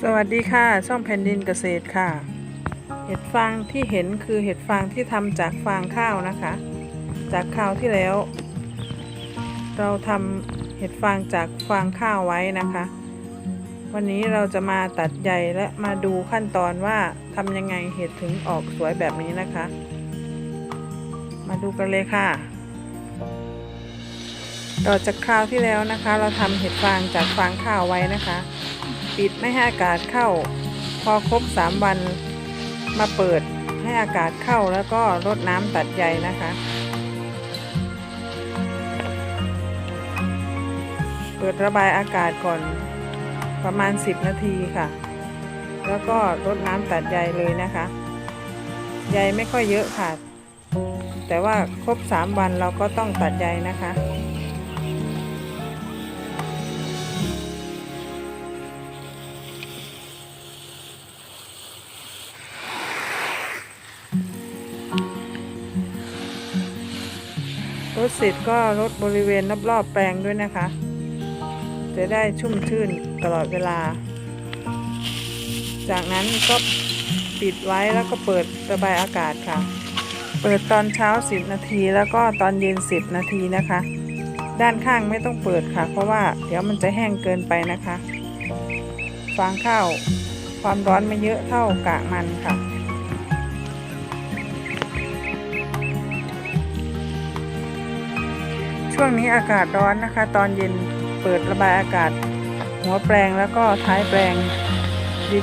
สวัสดีค่ะ ช่องแผ่นดินเกษตรค่ะ เห็ดฟางที่เห็นคือเห็ดฟางที่ทำจากฟางข้าวนะคะ จากคราวที่แล้ว เราทำเห็ดฟางจากฟางข้าวไว้นะคะ วันนี้เราจะมาตัดใยและมาดูขั้นตอนว่าทำยังไงเห็ดถึงออกสวยแบบนี้นะคะ มาดูกันเลยค่ะต่อจากคราวที่แล้วนะคะ เราทำเห็ดฟางจากฟางข้าวไว้นะคะ ปิดไม่ให้อากาศเข้า พอครบ 3 วันมาเปิดให้อากาศเข้าแล้วก็รดน้ำตัดใยนะคะ เปิดระบายอากาศก่อนประมาณ 10 นาทีค่ะ แล้วก็รดน้ำตัดใยเลยนะคะ ใยไม่ค่อยเยอะค่ะ แต่ว่าครบ 3 วันเราก็ต้องตัดใยนะคะ รถเสร็จก็รถบริเวณรอบๆแปลงด้วยนะคะ จะได้ชุ่มชื่นตลอดเวลา จากนั้นก็ปิดไว้แล้วก็เปิดระบายอากาศค่ะ เปิดตอนเช้า 10 นาทีแล้วก็ตอนเย็น 10 นาทีนะคะ ด้านข้างไม่ต้องเปิดค่ะ เพราะว่าเดี๋ยวมันจะแห้งเกินไปนะคะ ฟางข้าวความร้อนไม่เยอะเท่ากากมันค่ะ ช่วงนี้อากาศร้อนนะคะ ตอนเย็นเปิดระบายอากาศ หัวแปลงแล้วก็ท้ายแปลง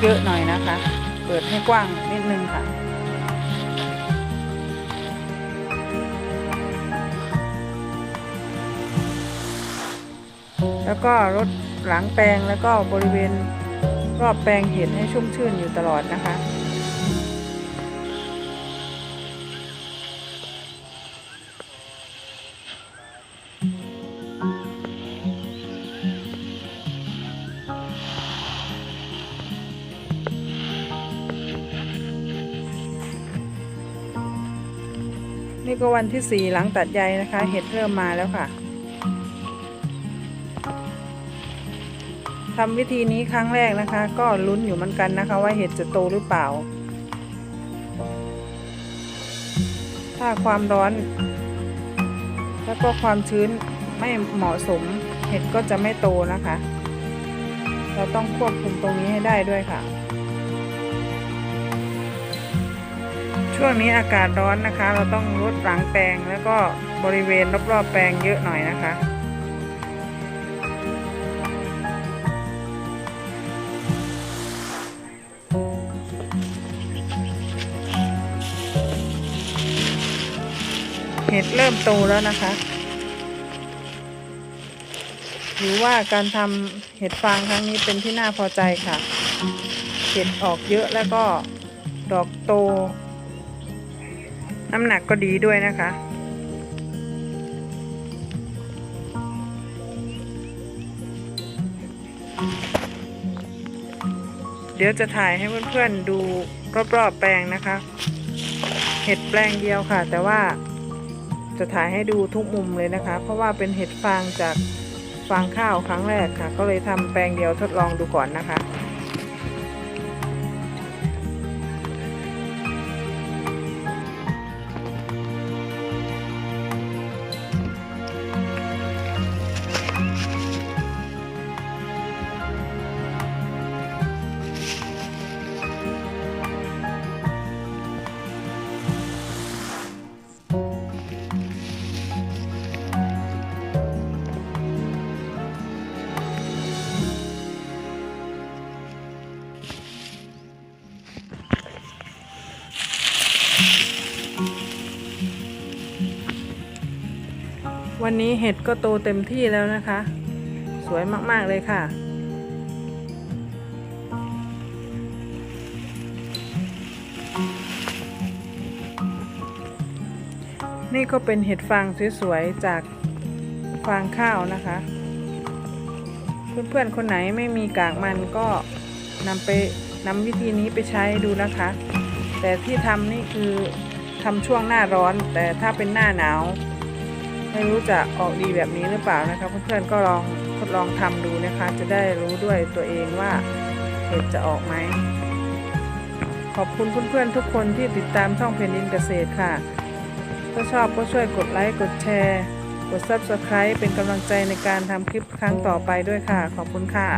เยอะๆหน่อยนะคะ เปิดให้กว้างนิดนึงค่ะแล้วก็รดหลังแปลงแล้วก็บริเวณรอบแปลงเห็ดให้ชุ่มชื่นอยู่ตลอดนะคะ นี่ก็วันที่สี่หลังตัดใยนะคะ เห็ดเริ่มมาแล้วค่ะทำวิธีนี้ครั้งแรกนะคะ ก็ลุ้นอยู่เหมือนกันนะคะ ว่าเห็ดจะโตหรือเปล่า ถ้าความร้อน แล้วก็ความชื้นไม่เหมาะสม เห็ดก็จะไม่โตนะคะ เราต้องควบคุมตรงนี้ให้ได้ด้วยค่ะ ช่วงนี้อากาศร้อนนะคะ เราต้องรดหลังแปลงแล้วก็บริเวณรอบๆแปลงเยอะหน่อยนะคะเห็ดเริ่มโตแล้วนะคะถือว่าการทำเห็ดฟางครั้งนี้เป็นที่น่าพอใจค่ะ เห็ดออกเยอะแล้วก็ดอกโต น้ำหนักก็ดีด้วยนะคะ เดี๋ยวจะถ่ายให้เพื่อนๆดูรอบๆแปลงนะคะ เห็ดแปลงเดียวค่ะ แต่ว่าจะถ่ายให้ดูทุกมุมเลยนะคะ เพราะว่าเป็นเห็ดฟางจากฟางข้าวครั้งแรกค่ะ ก็เลยทำแปลงเดียวทดลองดูก่อนนะคะ วันนี้เห็ดก็โตเต็มที่แล้วนะคะ สวยมาก ๆ เลยค่ะ นี่ก็เป็นเห็ดฟางสวย ๆ จากฟางข้าวนะคะ เพื่อน ๆ คนไหนไม่มีกากมันก็นำไปนำวิธีนี้ไปใช้ดูนะคะ แต่ที่ทำนี่คือทำช่วงหน้าร้อน แต่ถ้าเป็นหน้าหนาว ไม่รู้จะออกดีแบบนี้หรือเปล่านะคะเพื่อนๆก็ลองทดลองทำดูนะคะ จะได้รู้ด้วยตัวเองว่าเห็ห็ดจะออกไหมขอบคุณเพื่อนๆทุกคนที่ติดตามช่องเพนดินเกษตรค่ะ ถ้าชอบก็ช่วยกดไลค์กดแชร์ กด Subscribe เป็นกำลังใจในการทำคลิปครั้งต่อไปด้วยค่ะ ขอบคุณค่ะ